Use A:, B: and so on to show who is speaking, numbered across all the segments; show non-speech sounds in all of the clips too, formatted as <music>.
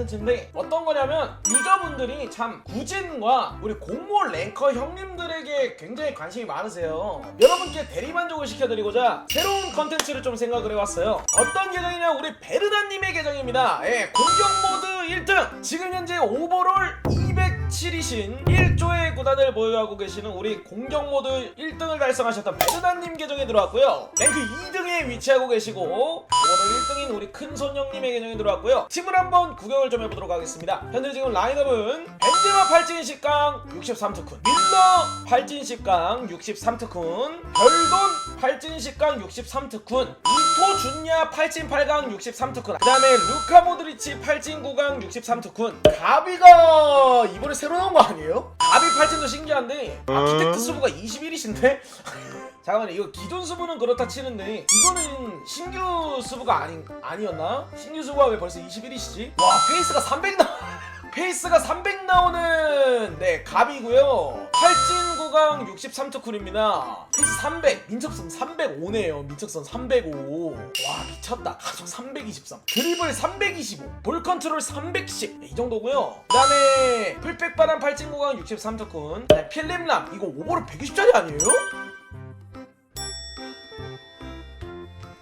A: 컨텐츠인데 어떤 거냐면 유저분들이 참 구진과 우리 공모 랭커 형님들에게 굉장히 관심이 많으세요. 여러분께 대리만족을 시켜드리고자 새로운 컨텐츠를 좀 생각을 해왔어요. 어떤 계정이냐 우리 베르나님의 계정입니다. 예, 공격 모드 1등 지금 현재 오버롤 207이신 1조의 구단을 보유하고 계시는 우리 공격 모드 1등을 달성하셨던 베르나님 계정에 들어왔고요. 랭크 2등에 위치하고 계시고 오버롤 1등인 우리 큰손 형님의 계정에 들어왔고요. 팀을 한번 구경을 좀 해보도록 하겠습니다. 현재 지금 라인업은 벤제마 팔진 식강 63특훈, 밀러 팔진 식강 63특훈, 별돈 팔진 식강 63특훈, 이토 준야 팔진 8강 63특훈, 그 다음에 루카 모드리치 팔진 9강 63특훈, 가비가 이번에 새로 나온 거 아니에요? 가비 팔진도 신기한데 아키텍트 수부가 21이신데? <laughs> 잠깐만 이거 기존 수부는 그렇다 치는데 이거는 신규 수부가 아닌 아니었나? 신규 수부가 왜 벌써 21이시지? 와 페이스가 300 나. 페이스가 300 나오는 네 갑이고요. 팔진 구강 63투쿨입니다. 페이스 300, 민첩성 305네요. 민첩성 305. 와 미쳤다. 가속 323. 드리블 325. 볼 컨트롤 310. 네, 이 정도고요. 그 다음에 풀백 바람 팔진 구강 63투쿨. 네, 필름람 이거 오버로 120짜리 아니에요?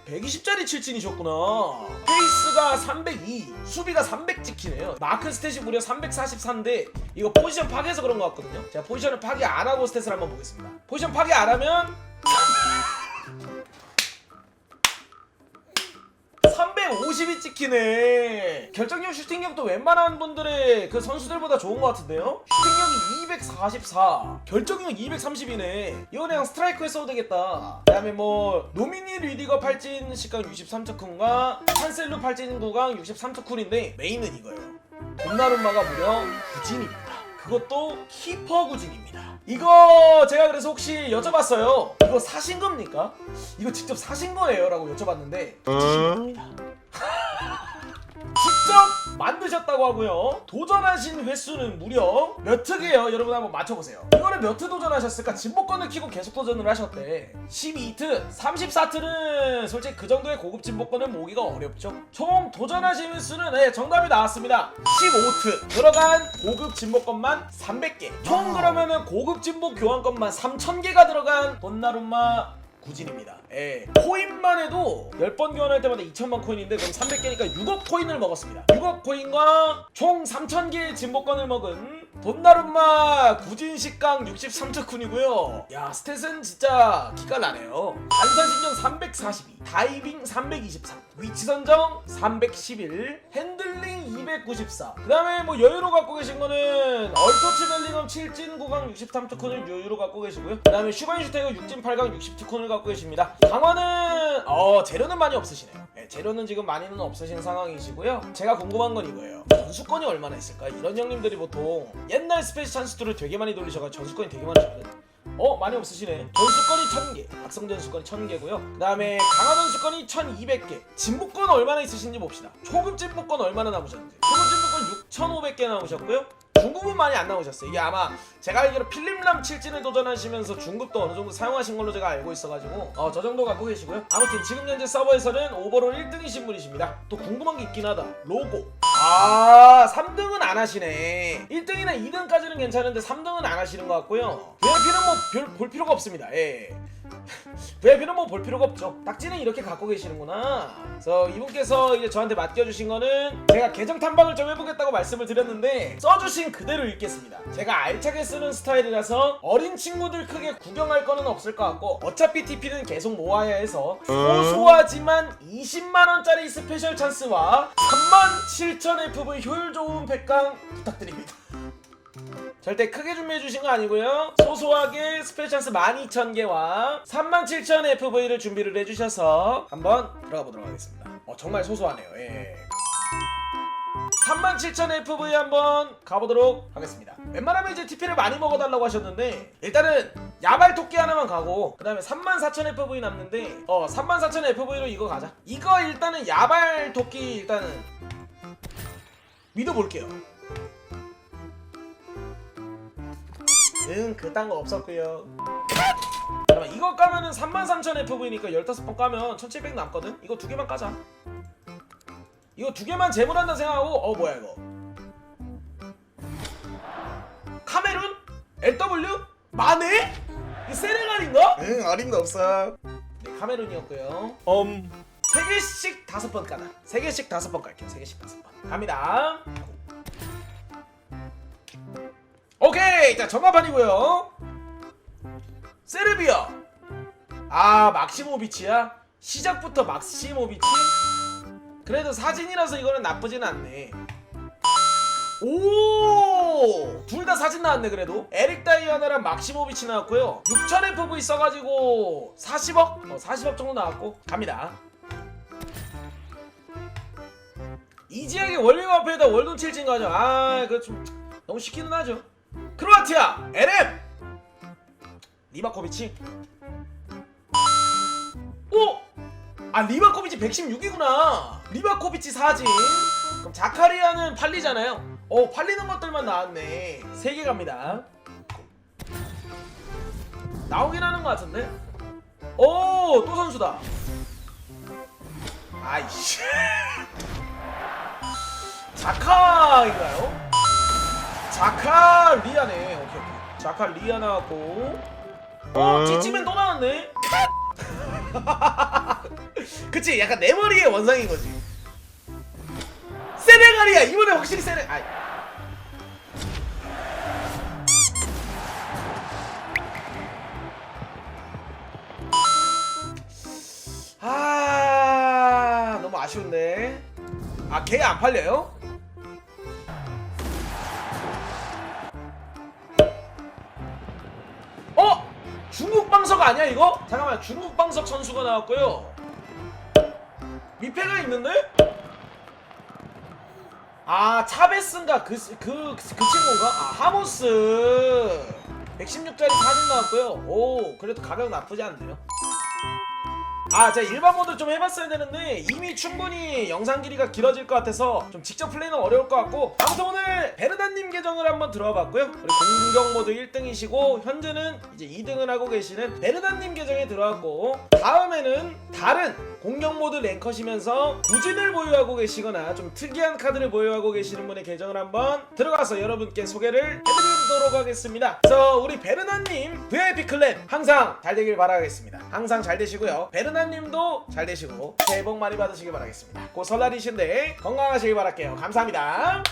A: 120짜리 칠진이셨구나. 페이스가 302, 수비가 300 찍히네요. 마크 스탯이 무려 344인데 이거 포지션 파괴해서 그런 것 같거든요. 제가 포지션을 파괴 안 하고 스탯을 한번 보겠습니다. 포지션 파괴 안 하면 350이 찍히네. 결정력 슈팅력도 웬만한 분들의 그 선수들보다 좋은 것 같은데요? 슈팅력이 244, 결정력 230이네. 이거 그냥 스트라이크에 써도 되겠다. 그 다음에 뭐 노미니 리디거 팔진 식강 63특훈과 한셀루 팔진 구강 63특훈인데 메인은 이거예요. 돈나룸마가 무려 구진입니다. 그것도 키퍼 구진입니다. 이거 제가 그래서 혹시 여쭤봤어요. 이거 사신 겁니까? 이거 직접 사신 거예요? 라고 여쭤봤는데 주신 겁니다. 만드셨다고 하고요. 도전하신 횟수는 무려 몇 특이에요? 여러분 한번 맞춰보세요. 이거를 몇 트 도전하셨을까? 진복권을 키고 계속 도전을 하셨대. 12트, 34트는 솔직히 그 정도의 고급 진복권을 모으기가 어렵죠. 총 도전하신 횟수는 네, 정답이 나왔습니다. 15트. 들어간 고급 진복권만 300개. 총 그러면은 고급 진복 교환권만 3000개가 들어간 돈나룸마 구진입니다. 예. 코인만 해도 10번 교환할 때마다 2천만 코인인데 그럼 300개니까 6억 코인을 먹었습니다. 6억 코인과 총 3,000개의 진복권을 먹은 돈나룸마 구진 식강 63특훈이고요. 야, 스탯은 진짜 기가 나네요. 반사신경 342, 다이빙 323, 위치 선정 311, 핸들링 294. 그 다음에 뭐 여유로 갖고 계신 거는 얼터치 벨링엄 7진 구강 63특훈을 여유로 갖고 계시고요. 그 다음에 슈바인 슈테그 6진 8강 60특훈을 갖고 계십니다. 강화는 어 재료는 많이 없으시네요. 예, 재료는 지금 많이는 없으신 상황이시고요. 제가 궁금한 건 이거예요. 전수권이 얼마나 있을까? 이런 형님들이 보통 옛날 스페이스 찬스투를 되게 많이 돌리셔가 전수권이 되게 많으시거든. 어 많이 없으시네. 전수권이 1000개 각성 전 수권이 1000개고요. 그 다음에 강화 전 수권이 1200개. 진복권 얼마나 있으신지 봅시다. 초급 진복권 얼마나 남으셨는지. 초급 진복권 6500개 남으셨고요. 중급은 많이 안 나오셨어요. 이게 아마 제가 알기로 필름람 칠진을 도전하시면서 중급도 어느 정도 사용하신 걸로 제가 알고 있어가지고 어, 저 정도 갖고 계시고요. 아무튼 지금 현재 서버에서는 오버롤 1등이신 분이십니다. 또 궁금한 게 있긴 하다. 로고 아 3등은 안 하시네. 1등이나 2등까지는 괜찮은데 3등은 안 하시는 것 같고요. VIP는 뭐볼 필요가 없습니다. 예 VIP는 뭐 볼 필요가 없죠. 딱지는 이렇게 갖고 계시는구나. 그래서 이분께서 이제 저한테 맡겨주신 거는 제가 계정 탐방을 좀 해보겠다고 말씀을 드렸는데 써주신 그대로 읽겠습니다. 제가 알차게 쓰는 스타일이라서 어린 친구들 크게 구경할 거는 없을 것 같고 어차피 TP는 계속 모아야 해서 소소하지만 20만 원짜리 스페셜 찬스와 37,000 FV 효율 좋은 백강 부탁드립니다. 절대 크게 준비해 주신 거 아니고요. 소소하게 스페셜 찬스 12,000개와 37,000 FV를 준비를 해 주셔서 한번 들어가 보도록 하겠습니다. 어 정말 소소하네요. 예. 37,000 FV 한번 가보도록 하겠습니다. 웬만하면 이제 TP를 많이 먹어달라고 하셨는데 일단은 야발 토끼 하나만 가고 그 다음에 34,000 FV 남는데 어 34,000 FV로 이거 가자. 이거 일단은 야발 토끼 일단은 믿어볼게요. 응 그딴 거 없었고요 잠깐만 이거 까면은 33,000FV니까 15번 까면 1,700 남거든? 이거 두 개만 까자 이거 두 개만 재물한다 생각하고 어 뭐야 이거 카메룬? LW? 마네? 이 세레갈인가?
B: 응 어림도 없어
A: 네 카메룬이었고요
B: 엄
A: 3개씩 5번 까나 3개씩 5번 갈게요 3개씩 5번 갑니다 오케이, 자 전마판이고요. 세르비아. 아 막시모비치야. 시작부터 막시모비치. 그래도 사진이라서 이거는 나쁘진 않네. 오! 둘 다 사진 나왔네 그래도 에릭 다이아나랑 막시모비치 나왔고요 6000FV 써가지고 40억? 어 40억 정도 나왔고 갑니다 이지하게 월급 앞에다 월돈 칠진 거죠. 아, 그거 좀 너무 시키는 하죠. 크로아티아, LM, 리바코비치. 오, 아 리바코비치 116이구나. 리바코비치 사진. 그럼 자카리아는 팔리잖아요. 어, 팔리는 것들만 나왔네. 세개 갑니다. 나오긴 하는 것 같은데. 오, 또 선수다. 아이씨. <laughs> 자카인가요? 자카 리아네. 오케이 오케이. 자카 리아 나왔고. 어, 찌찌면 또 나왔네. <laughs> 그치, 약간 내 머리의 원상인 거지. 세네갈이야. 이번에 확실히 세네. 아이. 아, 너무 아쉬운데. 아, 걔 안 팔려요? 중국 방석 아니야 이거? 잠깐만 중국 방석 선수가 나왔고요. 미패가 있는데? 아 차베스인가 그, 그, 그, 그 친구인가? 아 하모스 116짜리 사진 나왔고요. 오 그래도 가격 나쁘지 않네요. 아, 제가 일반 모드 좀 해봤어야 되는데 이미 충분히 영상 길이가 길어질 것 같아서 좀 직접 플레이는 어려울 것 같고 아무튼 오늘 베르다님 계정을 한번 들어봤고요. 우리 공격 모드 1등이시고 현재는 이제 2등을 하고 계시는 베르다님 계정에 들어왔고 다음에는 다른 공격 모드 랭커시면서 구진을 보유하고 계시거나 좀 특이한 카드를 보유하고 계시는 분의 계정을 한번 들어가서 여러분께 소개를 해드리도록 하겠습니다. 그래서 우리 베르나님 VIP 클랜 항상 잘 되길 바라겠습니다. 항상 잘 되시고요. 베르나님도 잘 되시고 새해 복 많이 받으시길 바라겠습니다. 곧 설날이신데 건강하시길 바랄게요. 감사합니다